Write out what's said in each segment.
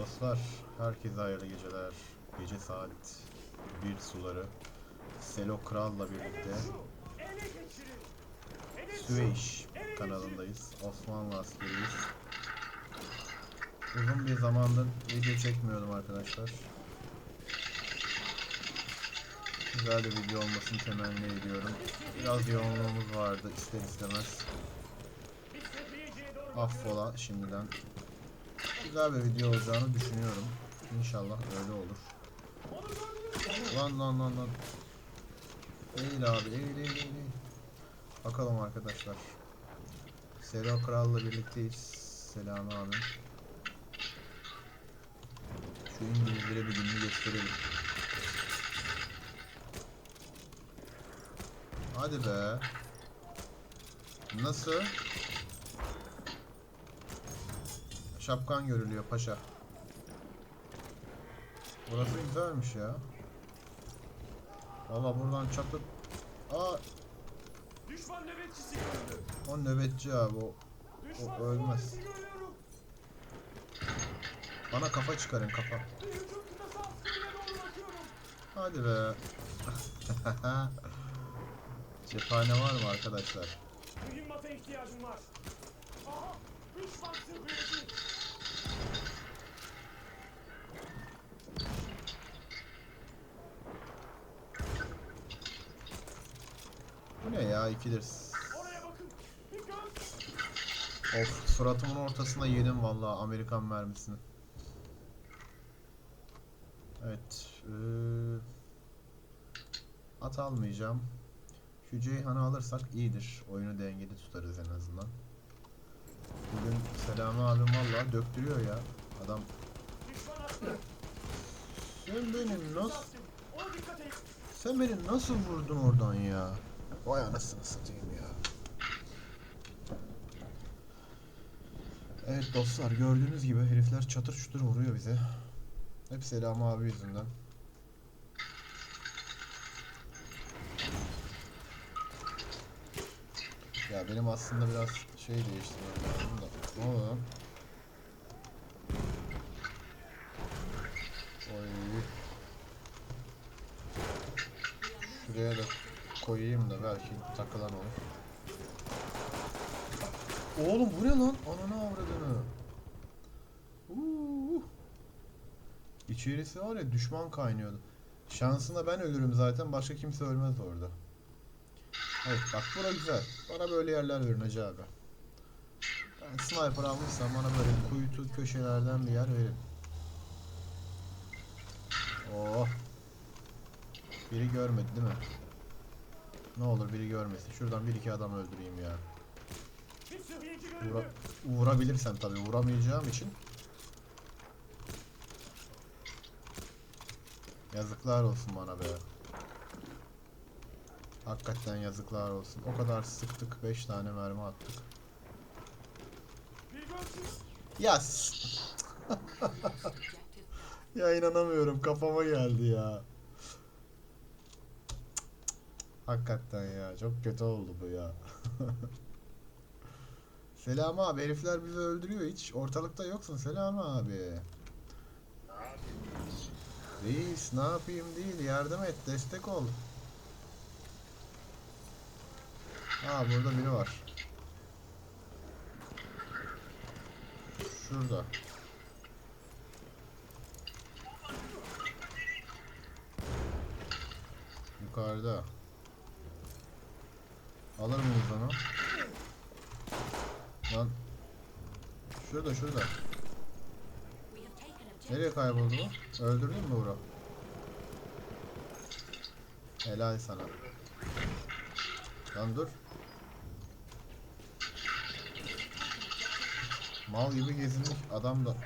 dostlar, herkese hayırlı geceler. Gece saat 1 suları. Selo Kral'la birlikte Süveyş kanalındayız. Osmanlı askeriyiz. Uzun bir zamandır video çekmiyordum arkadaşlar. Güzel bir video olmasını temenni ediyorum. Biraz yoğunluğumuz vardı ister istemez. Affola şimdiden. Güzel bir video olacağını düşünüyorum. İnşallah öyle olur. Lan lan lan lan. Eğil abi eğil eğil eğil. Bakalım arkadaşlar. Selo Kral'la birlikteyiz. Selam abi. Şu İngilizlere bir gününü gösterelim. Hadi be. Nasıl? Şapkan görülüyor paşa. Burası güzelmiş ya. Valla buradan çatıp... Aa Düşman nöbetçisi o nöbetçi abi o. Düşman O ölmez. Bana kafa çıkarın kafa. Hadi be. Cephane var mı arkadaşlar? Mühimmata ihtiyacım var. Aha! Düşman sürgüneci. Ne ya ikidir. Of suratımın ortasına yedim vallahi Amerikan mermisini. Evet. eee, at almayacağım. Şu Ceyhan'ı alırsak iyidir. Oyunu dengeli tutarız en azından. Bugün Selami abim vallahi döktürüyor ya. Adam sen benim nasıl sen beni nasıl vurdun oradan ya? Vay anasını satayım ya. Evet dostlar gördüğünüz gibi herifler çatır çutur vuruyor bize. Hep Selami abi yüzünden. Ya benim aslında biraz şey değiştirmem lazım da. Ne oluyor lan? Oy. Şuraya da koyayım da belki takılan olur. Oğlum bu ne lan? Ananı avradını. Uuu. İçerisi var ya düşman kaynıyordu. Şansına ben ölürüm zaten başka kimse ölmez orada. Evet bak bura güzel. Bana böyle yerler verin hacı abi. Ben sniper almışsam bana böyle kuytu köşelerden bir yer verin. Oh. Biri görmedi değil mi? Ne olur biri görmesin. Şuradan bir iki adam öldüreyim ya. Vura, vurabilirsem tabii vuramayacağım için. Yazıklar olsun bana be. Hakikaten yazıklar olsun. O kadar sıktık 5 tane mermi attık. Bir görsün. Ya s- Ya inanamıyorum kafama geldi ya. Hakikaten ya çok kötü oldu bu ya. Selam abi herifler bizi öldürüyor hiç ortalıkta yoksun Selam abi. Reis ne yapayım değil yardım et destek ol. Ha burada biri var. Şurada. Yukarıda. Alır mıyız onu? Lan. Şurada şurada. Nereye kayboldu? Öldürdün mü Uğur'u? Helal sana. Lan dur. Mal gibi gezindik adam da.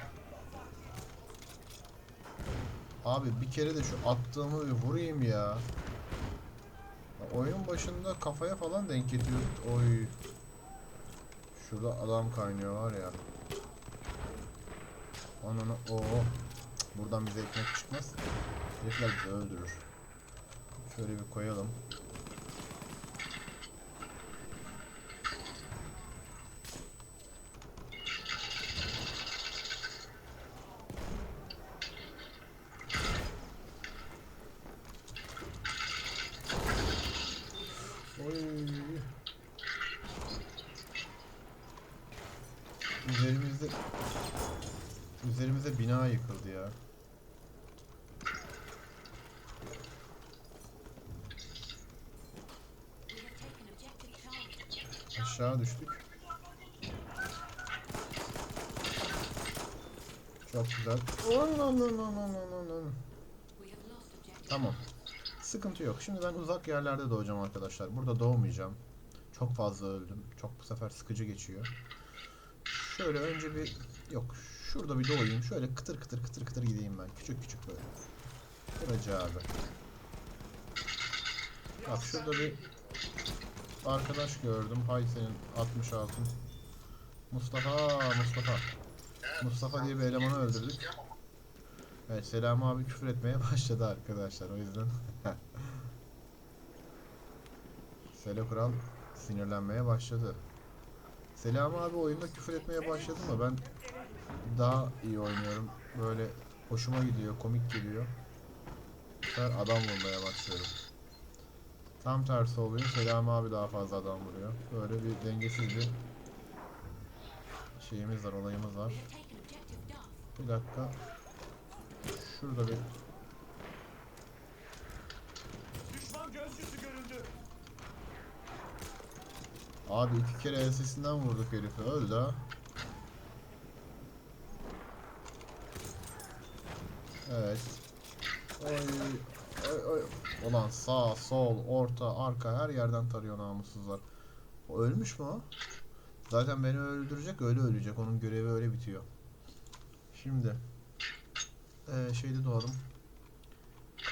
Abi bir kere de şu attığımı bir vurayım ya. Oyun başında kafaya falan denk getiriyoruz. Oy. Şurada adam kaynıyor var ya. Ananı o. Buradan bize ekmek çıkmaz. Herifler bizi öldürür. Şöyle bir koyalım. Aşağı düştük. Çok güzel. Tamam. Sıkıntı yok. Şimdi ben uzak yerlerde doğacağım arkadaşlar. Burada doğmayacağım. Çok fazla öldüm. Çok bu sefer sıkıcı geçiyor. Şöyle önce bir yok. Şurada bir doğayım. Şöyle kıtır kıtır kıtır kıtır gideyim ben. Küçük küçük böyle. Kıracı abi. Bak şurada bir arkadaş gördüm. Hay senin 66. Mustafa, Mustafa. Mustafa diye bir elemanı öldürdük. Evet Selam abi küfür etmeye başladı arkadaşlar o yüzden. Selo Kral sinirlenmeye başladı. Selam abi oyunda küfür etmeye başladı mı ben daha iyi oynuyorum. Böyle hoşuma gidiyor, komik geliyor. Sefer adam vurmaya başlıyorum. Tam tersi oluyor. Selam abi daha fazla adam vuruyor. Böyle bir dengesiz bir şeyimiz var, olayımız var. Bir dakika. Şurada bir Düşman gözcüsü görüldü. Abi iki kere ensesinden vurduk herifi. Öldü ha. Evet. Oy. Ulan sağ, sol, orta, arka her yerden tarıyor namussuzlar. O ölmüş mü o? Zaten beni öldürecek öyle ölecek. Onun görevi öyle bitiyor. Şimdi. Ee, şeyde doğalım.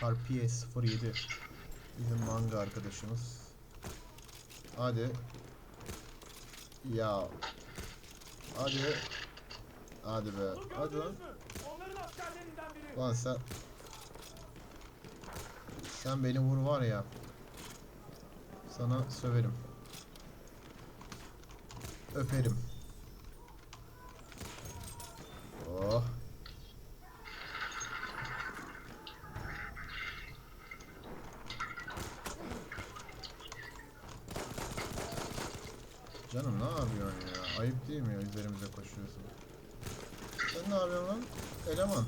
Carpie 07. Bizim manga arkadaşımız. Hadi. Ya. Hadi. Hadi be. Hadi lan. Lan sen. Sen beni vur var ya. Sana söverim. Öperim. Oh. Canım ne yapıyorsun ya? Ayıp değil mi ya üzerimize koşuyorsun? Sen ne yapıyorsun lan? Eleman.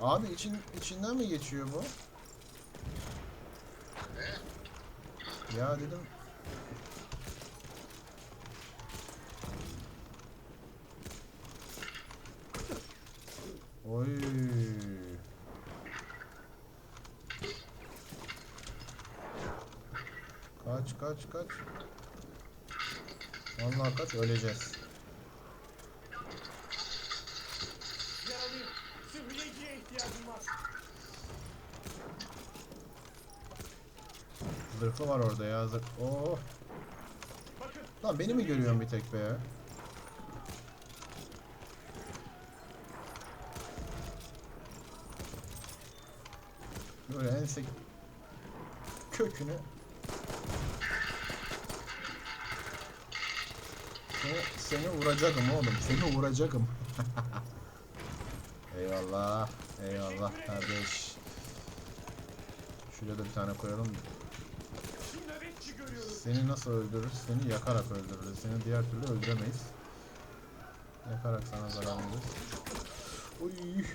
Abi için içinden mi geçiyor bu? Ya dedim. Oy. Kaç kaç kaç. Vallahi kaç öleceğiz. Zırhı var orada ya zırh. Oh. Lan beni mi görüyorsun bir tek be ya? Böyle ense kökünü seni, seni vuracağım oğlum seni vuracağım eyvallah eyvallah kardeş şuraya da bir tane koyalım. Seni nasıl öldürürüz? Seni yakarak öldürürüz. Seni diğer türlü öldüremeyiz. Yakarak sana zarar veririz.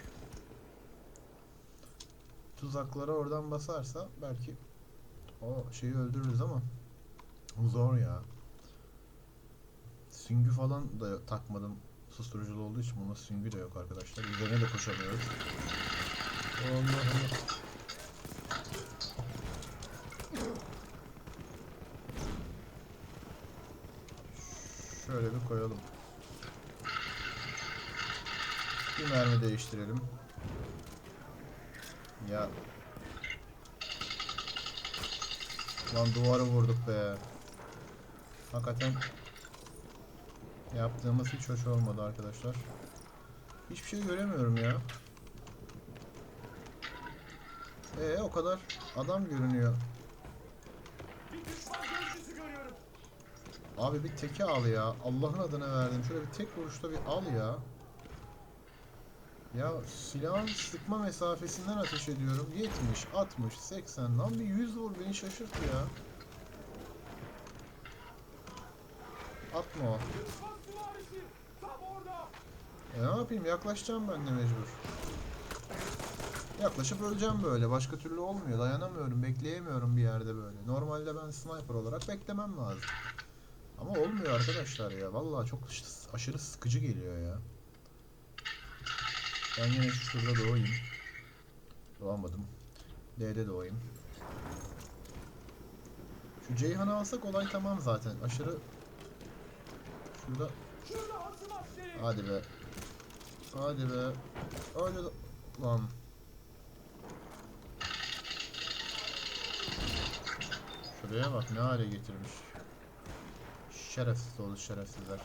Tuzaklara oradan basarsa belki o şeyi öldürürüz ama zor ya. Süngü falan da takmadım. Susturuculu olduğu için bunda süngü de yok arkadaşlar. Üzerine de koşamıyoruz. Allah'ım. Şöyle bir koyalım. Bir mermi değiştirelim. Ya. Lan duvarı vurduk be. Hakikaten yaptığımız hiç hoş olmadı arkadaşlar. Hiçbir şey göremiyorum ya. Ee o kadar adam görünüyor. Bir düşman gözcüsü görüyorum. Abi bir teke al ya. Allah'ın adına verdim. Şöyle bir tek vuruşta bir al ya. Ya silahın sıkma mesafesinden ateş ediyorum. 70, 60, 80. Lan bir 100 vur beni şaşırt ya. Atma o. E ne yapayım yaklaşacağım ben de mecbur. Yaklaşıp öleceğim böyle. Başka türlü olmuyor. Dayanamıyorum. Bekleyemiyorum bir yerde böyle. Normalde ben sniper olarak beklemem lazım. Ama olmuyor arkadaşlar ya. Vallahi çok aş- aşırı sıkıcı geliyor ya. Ben yine şu şurada doğayım. Doğamadım. D'de doğayım. Şu Ceyhan'ı alsak olay tamam zaten. Aşırı... Şurada... Hadi be. Hadi be. Hadi la- lan. Şuraya bak ne hale getirmiş. Şerefsiz oldu şerefsizler.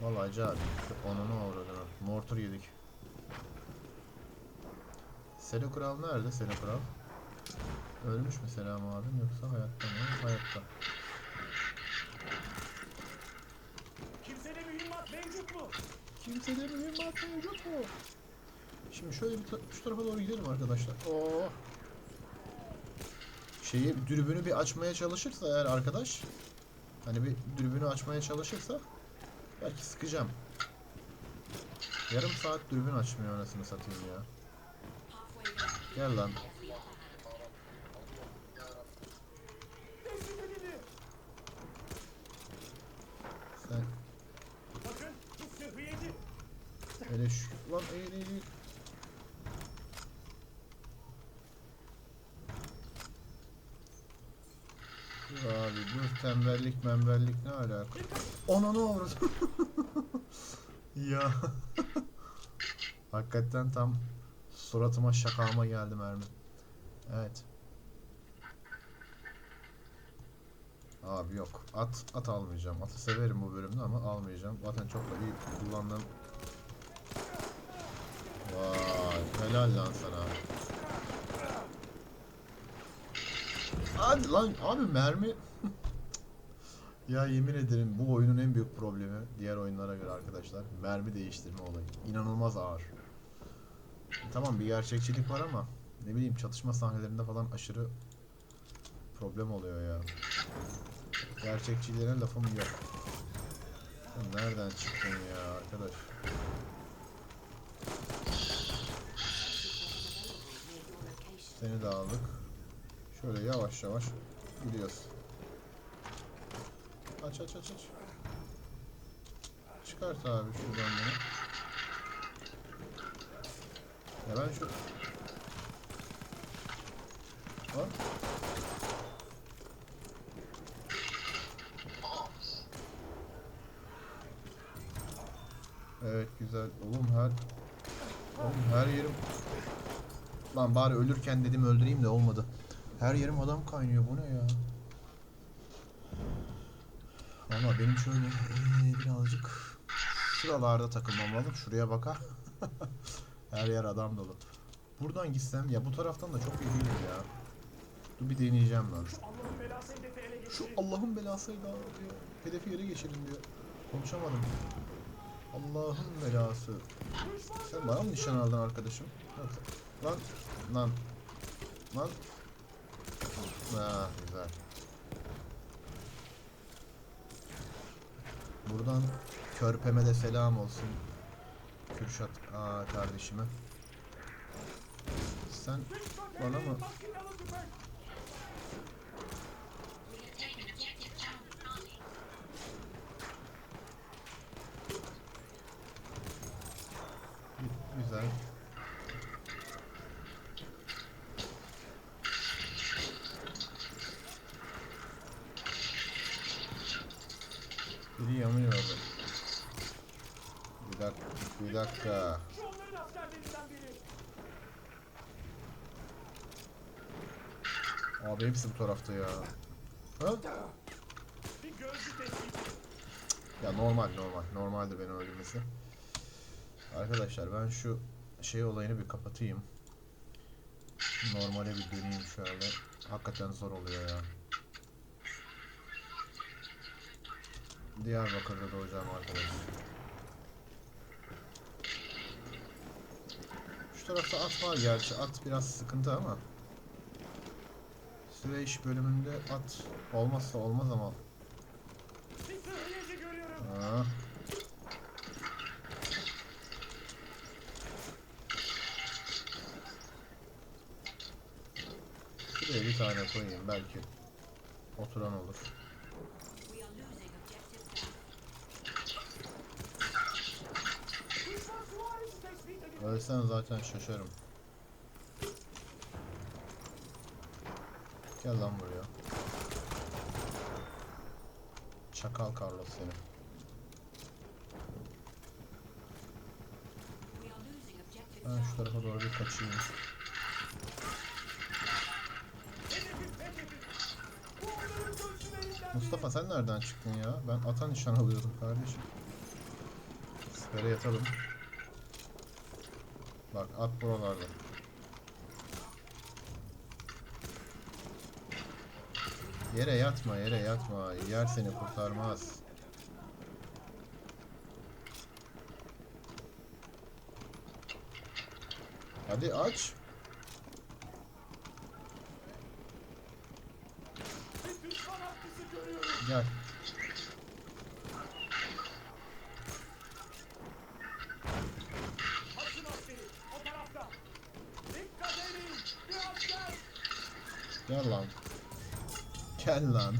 Vallahi cahil. Onunu avradını. Mortar yedik. Selo Kral nerede Selo Kral? Ölmüş mü Selam abim yoksa hayatta mı? Hayatta. Kimsede mühimmat mevcut mu? Kimsede mühimmat mevcut mu? Şimdi şöyle bir ta- şu tarafa doğru gidelim arkadaşlar. Oo. Şeyi dürbünü bir açmaya çalışırsa eğer arkadaş hani bir dürbünü açmaya çalışırsa belki sıkacağım. Yarım saat dürbün açmıyor anasını satayım ya. Gel lan. Sen hele şu lan eğil eğil eğil. Dur abi dur tembellik membellik ne alaka? Ananı avradım. ya. Hakikaten tam suratıma şakama geldi mermi. Evet. Abi yok. At at almayacağım. Atı severim bu bölümde ama almayacağım. Zaten çok da iyi kullandığım. Vay helal lan sana. Hadi lan abi mermi. Ya yemin ederim bu oyunun en büyük problemi diğer oyunlara göre arkadaşlar mermi değiştirme olayı. İnanılmaz ağır. Tamam bir gerçekçilik var ama ne bileyim çatışma sahnelerinde falan aşırı problem oluyor ya. Gerçekçiliğine lafım yok. Sen nereden çıktın ya arkadaş? Seni de aldık. Şöyle yavaş yavaş gidiyoruz. Aç aç aç aç. Çıkart abi şuradan bunu. Ya ben şu... Hop. Evet güzel. Oğlum her... Oğlum her yerim... Lan bari ölürken dedim öldüreyim de olmadı. Her yerim adam kaynıyor. Bu ne ya? Valla benim şöyle eee, birazcık şuralarda takılmam lazım. Şuraya baka. Her yer adam dolu. Buradan gitsem ya bu taraftan da çok iyi değil ya. Dur bir deneyeceğim lan. Allah'ın belası hedefi Şu diyor. Hedefi yere geçirin diyor. Konuşamadım. Allah'ın belası. Sen bana mı nişan aldın arkadaşım? Lan, lan, lan. Ha, güzel. Buradan Körpeme de selam olsun. Kürşat aa, kardeşime. Sen Bana mı? güzel. Biri yanıyor orada. Bir dakika, bir dakika. Abi hepsi bu tarafta ya. Ha? Ya normal normal. Normalde beni öldürmesi. Arkadaşlar ben şu şey olayını bir kapatayım. Normale bir döneyim şöyle. Hakikaten zor oluyor ya. Diyarbakır'da doğacağım arkadaş. Şu tarafta at var gerçi. At biraz sıkıntı ama. Süre bölümünde at olmazsa olmaz ama. Aa. Şuraya bir tane koyayım belki. Oturan olur. Ölsen zaten şaşarım. Gel lan buraya. Çakal Carlos seni. Ben şu tarafa doğru bir kaçayım. Mustafa sen nereden çıktın ya? Ben ata nişan alıyordum kardeşim. Sipere yatalım. Bak at buralarda. Yere yatma, yere yatma. Yer seni kurtarmaz. Hadi aç. Gel. Asın askeri. O tarafta. Dikkat edin. Bir asker. Gel lan. Gel lan.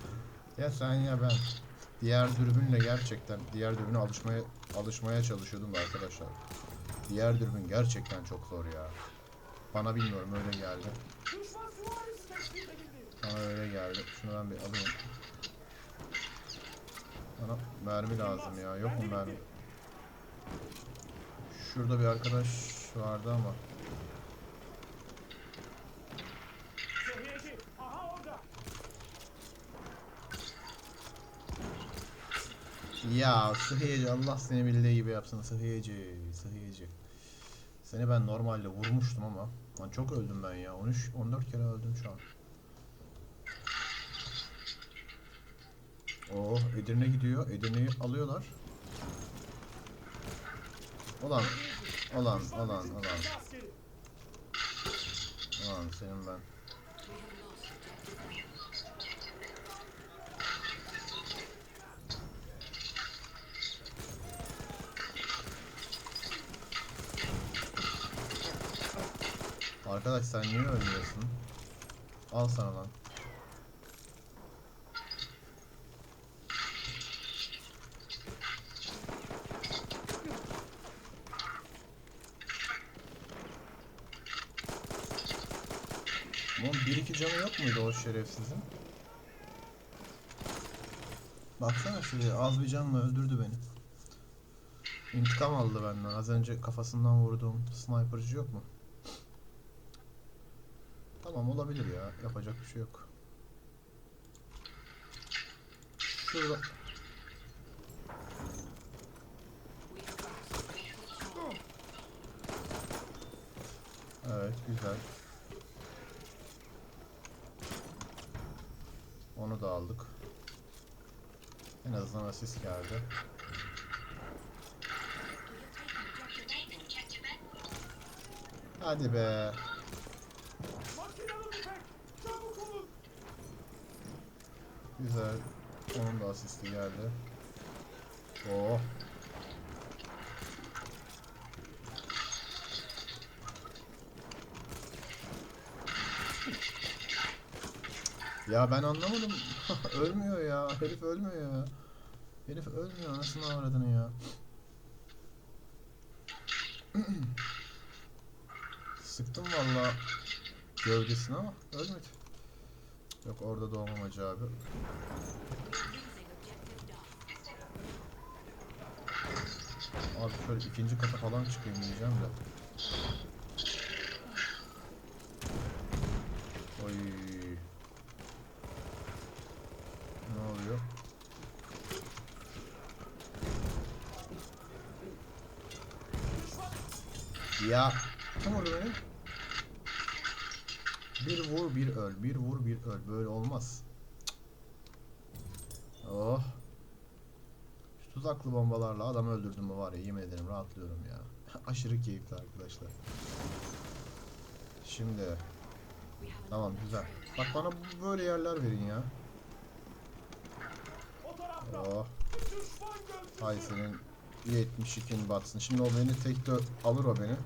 ya sen ya ben. Diğer dürbünle gerçekten diğer dürbüne alışmaya alışmaya çalışıyordum da arkadaşlar. Diğer dürbün gerçekten çok zor ya. Bana bilmiyorum öyle geldi. Bana öyle geldi. Şunu ben bir alayım. Bana mermi lazım ya. Yok mu mermi? Şurada bir arkadaş vardı ama. Ya sıhhiyeci Allah seni bildiği gibi yapsın sıhhiyeci sıhhiyeci. Seni ben normalde vurmuştum ama lan çok öldüm ben ya 13 14 kere öldüm şu an. Oh Edirne gidiyor. Edirne'yi alıyorlar. Bizim ulan kendi askeri. ulan senin ben. Arkadaş sen niye ölmüyorsun? Al sana lan. Bunun bir iki canı yok muydu o şerefsizin? Baksana şuraya az bir canla öldürdü beni. İntikam aldı benden. Az önce kafasından vurduğum sniperci yok mu? Tamam olabilir ya. Yapacak bir şey yok. Şurada. Evet güzel. Onu da aldık. En azından asist geldi. Hadi be. Güzel. Onun da asisti geldi. Oh. Ya ben anlamadım. ölmüyor ya. Herif ölmüyor ya. Herif ölmüyor. Anasını avradını ya. Sıktım valla gövdesine ama ölmedi. Yok orada abi. Losing objective Duff. Abi şöyle ikinci kata falan çıkayım diyeceğim de. Oy. Ne oluyor? Ya vurdu beni? Bir vur bir öl, bir vur bir öl. Böyle olmaz. Oh. Şu tuzaklı bombalarla adam öldürdüm mü var ya yemin ederim rahatlıyorum ya. Aşırı keyifli arkadaşlar. Şimdi tamam güzel. Bak bana böyle yerler verin ya. Oh. Hay senin 72'in batsın. Şimdi o beni tek de alır o beni.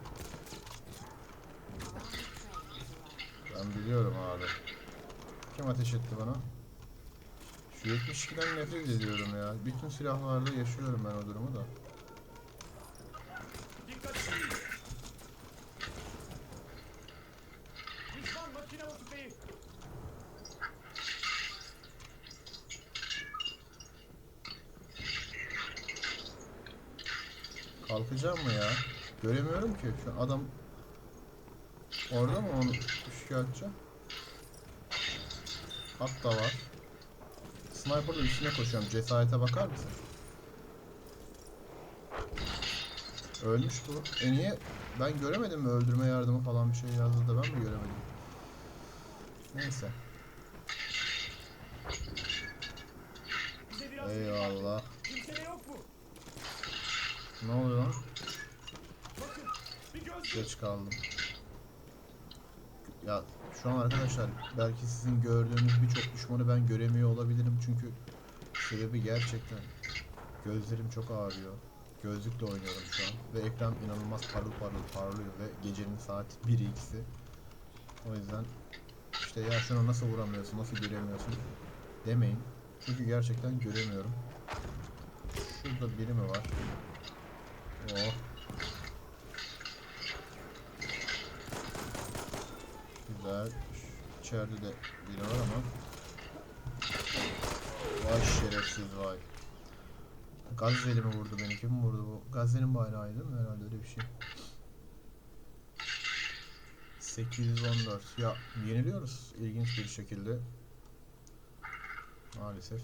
Ben biliyorum abi. Kim ateş etti bana? Şu 72'den nefret ediyorum ya. Bütün silahlarda yaşıyorum ben o durumu da. Kalkacağım mı ya? Göremiyorum ki. Şu adam orada mı onu şikayetçi? Hatta var. Sniper'la üstüne koşuyorum. Cesarete bakar mısın? Ölmüş bu. E niye? Ben göremedim mi öldürme yardımı falan bir şey yazdı da ben mi göremedim? Neyse. Eyvallah. Ne oluyor lan? Geç kaldım. Ya şu an arkadaşlar belki sizin gördüğünüz birçok düşmanı ben göremiyor olabilirim çünkü sebebi gerçekten gözlerim çok ağrıyor. Gözlükle oynuyorum şu an ve ekran inanılmaz parıl parıl parlıyor ve gecenin saat 1'i 2'si. O yüzden işte ya şunu nasıl vuramıyorsun, nasıl göremiyorsun demeyin. Çünkü gerçekten göremiyorum. Şurada biri mi var? Oh. Güzel. İçeride de biri var ama. Vay şerefsiz vay. Gazze'li mi vurdu beni? Kim vurdu bu? Gazze'nin bayrağıydı değil mi? Herhalde öyle bir şey. 814. Ya yeniliyoruz ilginç bir şekilde. Maalesef.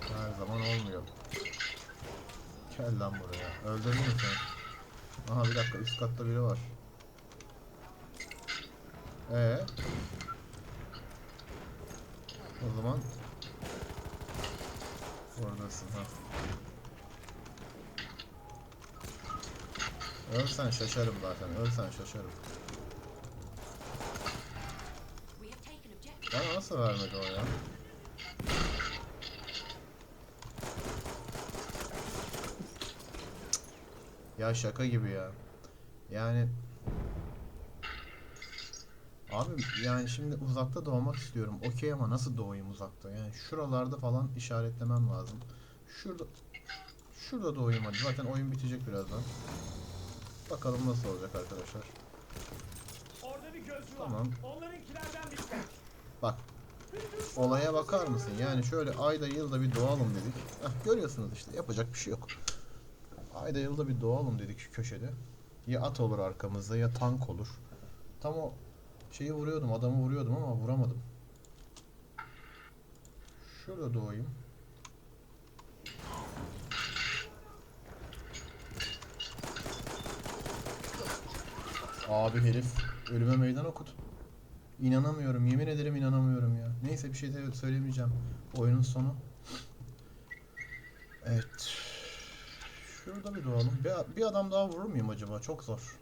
Her zaman olmuyor. Gel lan buraya. Öldürdün mü seni? Aha bir dakika üst katta biri var. Ee? O zaman Oradasın ha. Ölsen şaşarım zaten. Ölsen şaşarım. Bana nasıl vermedi o ya? Ya şaka gibi ya. Yani Abi yani şimdi uzakta doğmak istiyorum. Okey ama nasıl doğayım uzakta? Yani şuralarda falan işaretlemem lazım. Şurada Şurada doğayım hadi. Zaten oyun bitecek birazdan. Bakalım nasıl olacak arkadaşlar. orada bir gözcü var. Tamam. Onlarınkilerden bir tane. Bak olaya bakar mısın? Yani şöyle ayda yılda bir doğalım dedik. Heh, görüyorsunuz işte yapacak bir şey yok. Ayda yılda bir doğalım dedik şu köşede. Ya at olur arkamızda ya tank olur. Tam o şeyi vuruyordum adamı vuruyordum ama vuramadım. Şurada doğayım. Abi herif ölüme meydan okut. İnanamıyorum. Yemin ederim inanamıyorum ya. Neyse bir şey de söylemeyeceğim. Oyunun sonu. Evet. Şurada bir doğalım. Bir, bir adam daha vurur muyum acaba? Çok zor.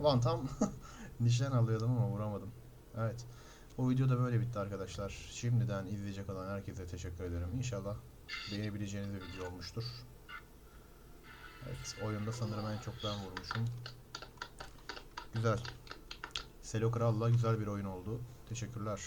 Ulan tam nişan alıyordum ama vuramadım. Evet. Bu video da böyle bitti arkadaşlar. Şimdiden izleyecek olan herkese teşekkür ederim. İnşallah beğenebileceğiniz bir video olmuştur. Evet, oyunda sanırım en çok ben vurmuşum. Güzel. Selo Kral'la güzel bir oyun oldu. Teşekkürler.